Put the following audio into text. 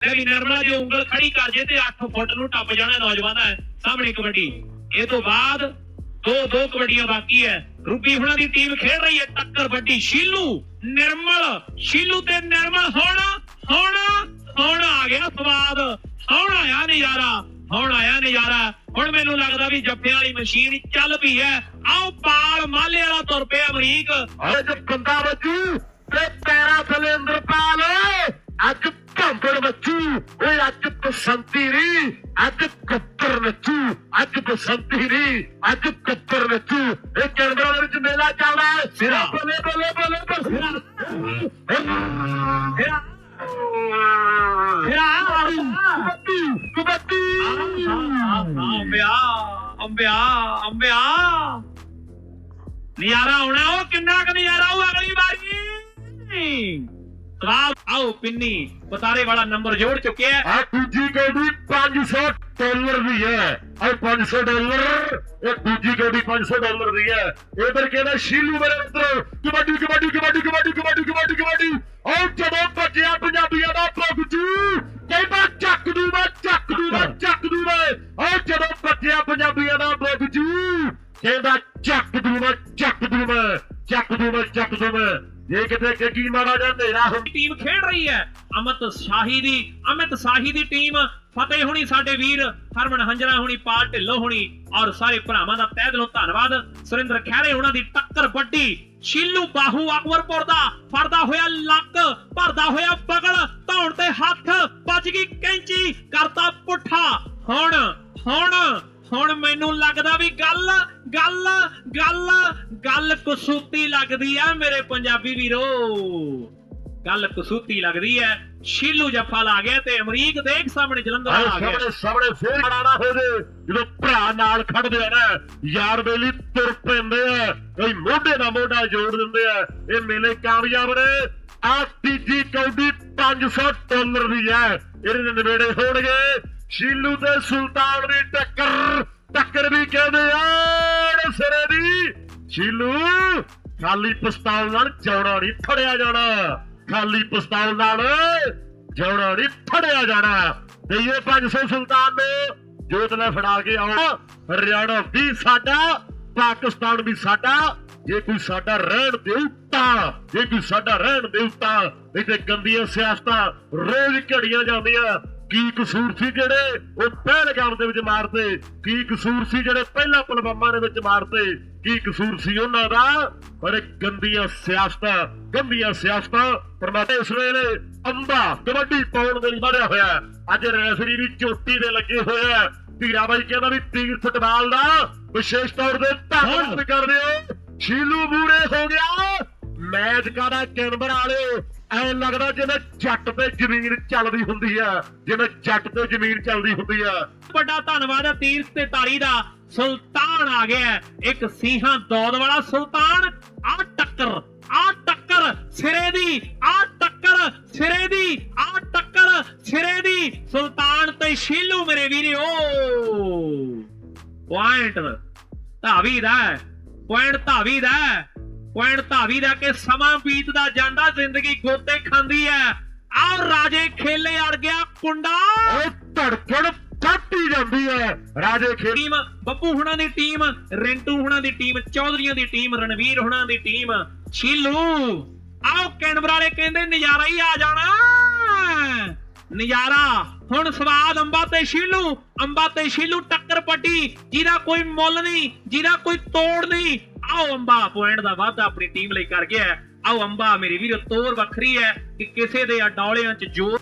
ਵੀ ਨਰਮਲਾ ਜੇ ਉਂਗਲ ਖੜੀ ਕਰ ਜੇ ਤੇ 8 ਫੁੱਟ ਨੂੰ ਟੱਪ ਜਾਣਾ ਨੌਜਵਾਨਾਂ ਹੈ ਸਾਹਮਣੇ ਕਬੱਡੀ। ਇਹ ਤੋਂ ਬਾਅਦ ਦੋ ਦੋ ਕਬੱਡੀਆਂ ਬਾਕੀ ਹੈ ਰੂਬੀ ਹੁਣਾਂ ਦੀ ਟੀਮ ਖੇਡ ਰਹੀ ਹੈ ਟੱਕਰ ਵੱਡੀ। ਸ਼ੀਲੂ, ਨਿਰਮਲ, ਸ਼ੀਲੂ ਤੇ ਨਿਰਮਲ ਹੁਣ ਹੁਣ ਹੁਣ ਆ ਗਿਆ ਸਵਾਦ। ਹੁਣ ਆਇਆ ਨਜ਼ਾਰਾ ਹੁਣ ਆਇਆ ਨਜ਼ਾਰਾ। ਹੁਣ ਮੈਨੂੰ ਲੱਗਦਾ ਵੀ ਜੱਫਿਆਂ ਵਾਲੀ ਮਸ਼ੀਨ ਚੱਲ ਪਈ ਹੈ। ਆਓ ਪਾਲ ਮਾਲੇ ਵਾਲਾ ਤੁਰ ਪਿਆ ਅਮਰੀਕ। ਅੱਜ ਬੰਦਾ ਵੱਜੂ ਤੇ ਪੈਰਾਂ ਥਲੇ ਅੰਦਰ ਪਾ ਲੈ ਅੱਜ ਭੰਬੜ ਵੱਜੂ ਓਏ ਅੱਜ ਬਸੰਤੀ ਰੀ ਅੱਜ ਕੁੱਤਰ ਨੱਚੂ ਅੱਜ ਬਸੰਤੀ ਰੀ ਅੱਜ ਕੁੱਤਰ ਨੱਚੂ। ਇਹ ਦੇ ਵਿੱਚ ਮੇਲਾ ਚੱਲਦਾ ਹੈ। ਸਿਰਾ। ਬੱਲੇ ਬੱਲੇ ਬੱਲੇ ਬੱਲੇ ਫਿਰਾ ਕਬੱਡੀ ਕਬੱਡੀ ਅੰਬਿਆ ਅੰਬਿਆ ਅੰਬਿਆ। ਨਜ਼ਾਰਾ ਆਉਣਾ ਉਹ ਕਿੰਨਾ ਕੁ ਨਜ਼ਾਰਾ ਆਉ ਅਗਲੀ ਵਾਰੀ? ਸਵਾਬ ਆਓ ਪਿੰਨੀ। ਪਤਾਰੇ ਵਾਲਾ ਨੰਬਰ ਜੋੜ ਚੁੱਕਿਆ ਹੈ। ਆ ਦੂਜੀ ਕੌਡੀ 500 ਡਾਲਰ ਦੀ ਹੈ। ਆ 500 ਡਾਲਰ, ਇਹ ਦੂਜੀ ਕੌਡੀ 500 ਡਾਲਰ ਦੀ ਹੈ। ਇਧਰ ਕਹਿੰਦਾ ਸ਼ੀਲੂ ਮੇਰੇ ਮਿੱਤਰੋ? ਕਬੱਡੀ ਕਬੱਡੀ ਕਬੱਡੀ ਕਬੱਡੀ ਕਬੱਡੀ ਕਬੱਡੀ ਕਬੱਡੀ। ਉਹ ਜਦੋਂ ਭੱਜਿਆ ਪੰਜਾਬੀਆਂ ਦਾ ਪ੍ਰਭੂ ਕਹਿੰਦਾ ਚੱਕ ਦੂ ਮੈਂ, ਚੱਕ ਦੂ ਮੈਂ, ਚੱਕ ਦੂ ਮੈਂ। ਉਹ ਜਦੋਂ ਭੱਜਿਆ ਪੰਜਾਬੀਆਂ ਦਾ ਪ੍ਰਭੂ ਕਹਿੰਦਾ ਚੱਕ ਦੂ ਮੈਂ, ਚੱਕ ਦੂ ਮੈਂ, ਚੱਕ ਦੂ ਮੈਂ, ਚੱਕ ਦੂ ਮੈਂ। ਜੇ ਕਿਤੇ ਗੱਗੀ ਮਾਰਾ ਹਨੇਰਾ ਹੋ ਟੀਮ ਖੇਡ ਰਹੀ ਹੈ। ਅਮਿਤ ਸ਼ਾਹੀ ਦੀ ਅਮਿਤ ਸ਼ਾਹੀ ਦੀ ਟੀਮ ਫਤਿਹ ਹੁਣੀ ਸਾਡੇ ਵੀਰ, ਹਰਮਨ ਹੰਜਰਾ ਹੁਣੀ, ਪਾਲ ਢਿੱਲੋਂ ਹੁਣੀ, ਔਰ ਸਾਰੇ ਭਰਾਵਾਂ ਦਾ ਤਹਿ ਦਿਲੋਂ ਧੰਨਵਾਦ। ਸੁਰਿੰਦਰ ਖਹਿਰੇ ਉਹਨਾਂ ਦੀ ਟੱਕਰ ਵੱਡੀ, ਸ਼ੀਲੂ ਬਾਹੂ ਅਕਬਰਪੁਰ ਦਾ, ਫੜਦਾ ਹੋਇਆ ਲੱਕ, ਭਰਦਾ ਹੋਇਆ ਬਗਲ ਧੌਣ ਤੇ ਹੱਥ, ਵੱਜ ਗਈ ਕੈਂਚੀ, ਕਰਤਾ ਪੁੱਠਾ। ਹੁਣ ਹੁਣ ਹੁਣ ਮੈਨੂੰ ਲੱਗਦਾ ਵੀ ਗੱਲ ਗੱਲ ਗੱਲ ਗੱਲ ਕਸੂਤੀ ਲੱਗਦੀ ਆ ਮੇਰੇ ਪੰਜਾਬੀ ਵੀਰੋ। ਗੱਲ ਕਸੂਤੀ ਲੱਗਦੀ ਹੈ ਸ਼ੀਲੂ ਜੱਫਾ ਲਾ ਗਿਆ ਤੇ ਅਮਰੀਕ ਦੇਖ ਸਾਹਮਣੇ ਜਲੰਧਰ ਆ ਗਿਆ। ਸਾਹਮਣੇ ਸਾਹਮਣੇ ਫੇਰ ਖੜਾਣਾ ਹੋ ਜੇ। ਜਦੋਂ ਭਰਾ ਨਾਲ ਖੜਦੇ ਆ ਨਾ ਯਾਰ ਬੇਲੀ ਤੁਰ ਪੈਂਦੇ ਆ। ਕੋਈ ਮੋਢੇ ਨਾਲ ਮੋਢਾ ਜੋੜ ਦਿੰਦੇ ਆ। ਇਹ ਮੇਲੇ ਕਾਮਯਾਬ ਨੇ। ਆ ਤੀਜੀ ਕੌਡੀ 500 ਡਾਲਰ ਦੀ ਹੈ ਇਹਦੇ ਦੇ ਨਵੇੜੇ ਹੋਣਗੇ। ਸ਼ੀਲੂ ਤੇ ਸੁਲਤਾਨ ਦੀ ਟੱਕਰ ਟੱਕਰ ਵੀ ਕਹਿੰਦੇ ਆ। ਦੀ ਸ਼ੀਲੂ ਖਾਲੀ ਪਿਸਤੌਲ ਨਾਲ ਜੌੜਾ ਨਹੀਂ ਫੜਿਆ ਜਾਣਾ। ਖਾਲੀ ਪਿਸਤੌਲ ਨਾਲ ਜੌੜਾ ਨਹੀਂ ਫੜਿਆ ਜਾਣਾ। ਦਈਏ 500 ਸੁਲਤਾਨ ਨੂੰ, ਜੋਤ ਨੇ ਫੜਾ ਕੇ ਆਓ ਹਰਿਆਣਾ ਵੀ ਸਾਡਾ, ਪਾਕਿਸਤਾਨ ਵੀ ਸਾਡਾ। ਜੇ ਕੋਈ ਸਾਡਾ ਰਹਿਣ ਦੇਊ ਤਾਂ, ਜੇ ਕੋਈ ਸਾਡਾ ਰਹਿਣ ਦੇਊ ਤਾਂ ਨਹੀਂ ਤੇ ਗੰਦੀਆਂ ਸਿਆਸਤਾਂ ਰੋਜ਼ ਘੜੀਆਂ ਜਾਂਦੀਆਂ। ਕੀ ਕਸੂਰ ਸੀ ਜਿਹੜੇ ਉਹ ਪਹਿਲਗਾਮ ਦੇ ਵਿੱਚ ਮਾਰਦੇ ਕੀ ਕਸੂਰ ਸੀ ਜਿਹੜੇ ਪਹਿਲਾਂ ਪੁਲਵਾਮਾ ਦੇ ਵਿੱਚ ਮਾਰਦੇ ਕੀ ਕਸੂਰ ਸੀ ਉਹਨਾਂ ਦਾ? ਪਰ ਇਹ ਗੰਦੀਆਂ ਸਿਆਸਤਾਂ ਗੰਦੀਆਂ ਸਿਆਸਤਾਂ ਪਰਮਾਤਮਾ ਇਸ ਵੇਲੇ ਅੰਬਾ, ਕਬੱਡੀ ਪਾਉਣ ਦੇ ਲਈ ਵਧਿਆ ਹੋਇਆ ਅੱਜ ਰੈਫਰੀ ਵੀ ਚੋਟੀ ਦੇ ਲੱਗੇ ਹੋਏ ਆ। ਧੀਰਾ ਬਾਈ ਕਹਿੰਦਾ ਵੀ ਤੀਰ ਫੁੱਟਬਾਲ ਦਾ ਵਿਸ਼ੇਸ਼ ਤੌਰ ਤੇ ਧੰਨਵਾਦ ਕਰਦੇ ਹੋ। ਸ਼ੀਲੂ ਮੂਰੇ ਹੋ ਗਿਆ। ਮੈਚ ਕਾਦਾ ਕੈਨਬਰ ਵਾਲੇ? ਐ ਲੱਗਦਾ ਜਿਵੇਂ ਜੱਟ ਤੇ ਜ਼ਮੀਨ ਚੱਲਦੀ ਹੁੰਦੀ ਆ। ਜਿਵੇਂ ਜੱਟ ਤੇ ਜ਼ਮੀਨ ਚੱਲਦੀ ਹੁੰਦੀ ਆ। ਵੱਡਾ ਧੰਨਵਾਦ ਹੈ ਤੀਰ ਤੇ ਤਾਰੀ ਦਾ। ਸੁਲਤਾਨ ਆ ਗਿਆ ਇੱਕ ਸਿੰਘਾਂ ਦੌਦ ਵਾਲਾ ਸੁਲਤਾਨ, ਆ ਟੱਕਰ ਆ ਟੱਕਰ ਸਿਰੇ ਦੀ, ਆ ਟੱਕਰ ਸਿਰੇ ਦੀ, ਆ ਟੱਕਰ ਸਿਰੇ ਦੀ। ਸੁਲਤਾਨ ਤੇ ਸ਼ੀਲੂ ਮੇਰੇ ਵੀਰੋ ਪੁਆਇੰਟ ਧਾਵੀ ਦਾ ਪੁਆਇੰਟ ਧਾਵੀ ਦਾ ਪੁਆਇੰਟ ਧਾਵੀ ਦਾ ਕਿ ਸਮਾਂ ਬੀਤਦਾ ਜਾਂਦਾ, ਜ਼ਿੰਦਗੀ ਗੋਤੇ ਖਾਂਦੀ ਹੈ। ਆ ਰਾਜੇ ਖੇਲੇ ਅੜ ਗਿਆ ਕੁੰਡਾ। ਉਹ ਧੜਕਣ ਫੱਟੀ ਜਾਂਦੀ ਹੈ। ਰਾਜੇ ਖੇਡ ਟੀਮ, ਬੱਬੂ ਹੁਣਾਂ ਦੀ ਟੀਮ, ਰਿੰਟੂ ਹੁਣਾਂ ਦੀ ਟੀਮ, ਚੌਧਰੀਆਂ ਦੀ ਟੀਮ, ਰਣਵੀਰ ਹੁਣਾਂ ਦੀ ਟੀਮ ਸ਼ੀਲੂ ਆਓ, ਕੈਨਬਰਾ ਵਾਲੇ ਕਹਿੰਦੇ ਨਜ਼ਾਰਾ ਹੀ ਆ ਜਾਣਾ। ਨਜ਼ਾਰਾ। ਹੁਣ ਸਵਾਦ ਅੰਬਾ ਤੇ ਸ਼ੀਲੂ ਅੰਬਾ ਤੇ ਸ਼ੀਲੂ ਟੱਕਰ ਪੱਟੀ। ਜਿਹਦਾ ਕੋਈ ਮੁੱਲ ਨਹੀਂ, ਜਿਹਦਾ ਕੋਈ ਤੋੜ ਨਹੀਂ। ਆਓ, ਅੰਬਾ ਪੁਆਇੰਟ ਦਾ ਵਾਅਦਾ ਆਪਣੀ ਟੀਮ ਲਈ ਕਰ ਗਿਆ ਆਓ, ਅੰਬਾ ਮੇਰੀ ਵੀਰੋ, ਤੋਰ ਵੱਖਰੀ ਹੈ ਕਿ ਕਿਸੇ ਦੇ ਅਡੌਲਿਆਂ 'ਚ ਜੋਰ